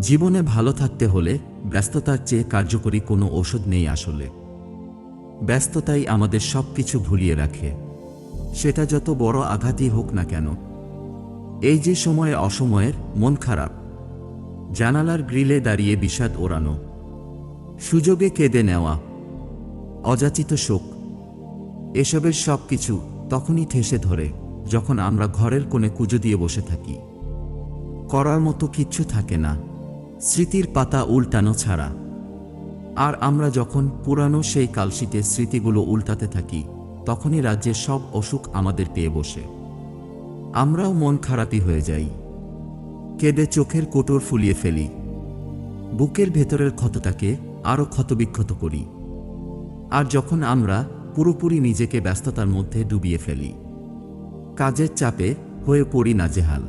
জীবনে ভালো থাকতে হলে ব্যস্ততার চেয়ে কার্যকরী কোনো ওষুধ নেই আসলে। ব্যস্ততাই আমাদের সব কিছু ভুলিয়ে রাখে। সেটা যত বড় আঘাতই হোক না কেন। এই যে সময়ে অসময়ের, মন খারাপ। জানালার গ্রিলে দাঁড়িয়ে বিষাদ ওড়ানো। সুযোগে কেঁদে নেওয়া। অযাচিত শোক। এসবের সব কিছু তখনই ঠেসে ধরে, যখন আমরা ঘরের কোণে কুজো দিয়ে বসে থাকি। করার মতো কিচ্ছু থাকে না। স্মৃতির পাতা উল্টানো ছাড়া। আর আমরা যখন পুরানো সেই কালশিটের স্মৃতিগুলো উল্টাতে থাকি, তখনই রাজ্যের সব অসুখ আমাদের পেয়ে বসে। আমরাও মন খারাপই হয়ে যাই। কেঁদে চোখের কোটর ফুলিয়ে ফেলি। বুকের ভেতরের ক্ষতটাকে আরও ক্ষতবিক্ষত করি। আর যখন আমরা পুরোপুরি নিজেকে ব্যস্ততার মধ্যে ডুবিয়ে ফেলি, কাজের চাপে হয়ে পড়ি নাজেহাল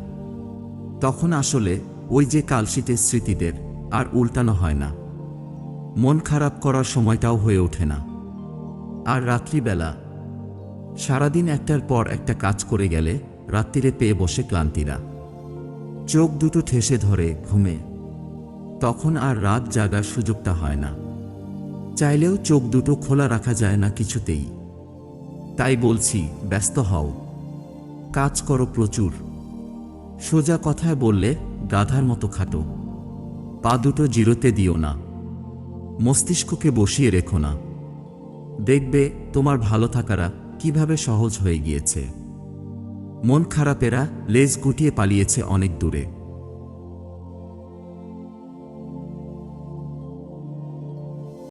তখন আসলে ওই যে কালশিটের স্মৃতিদের, আর উল্টানো হয় না। মন খারাপ করার সময়টাও হয়ে ওঠে না। আর রাত্রিবেলা, সারাদিন একটার পর একটা কাজ করে গেলে রাত্রিরে পেয়ে বসে ক্লান্তিরা। চোখ দুটো ঠেসে ধরে ঘুমে। তখন আর রাত জাগার সুযোগটা হয় না। চাইলেও চোখ দুটো খোলা রাখা যায় না কিছুতেই। তাই বলছি, ব্যস্ত হও। কাজ করো প্রচুর। সোজা কথায় বললে গাধার মতো খাটো। পা দুটো জিরোতে দিও না। মস্তিষ্ককে বসিয়ে রেখো না। দেখবে তোমার ভালো থাকারা কীভাবে সহজ হয়ে গিয়েছে। মন খারাপেরা লেজ গুটিয়ে পালিয়েছে অনেক দূরে।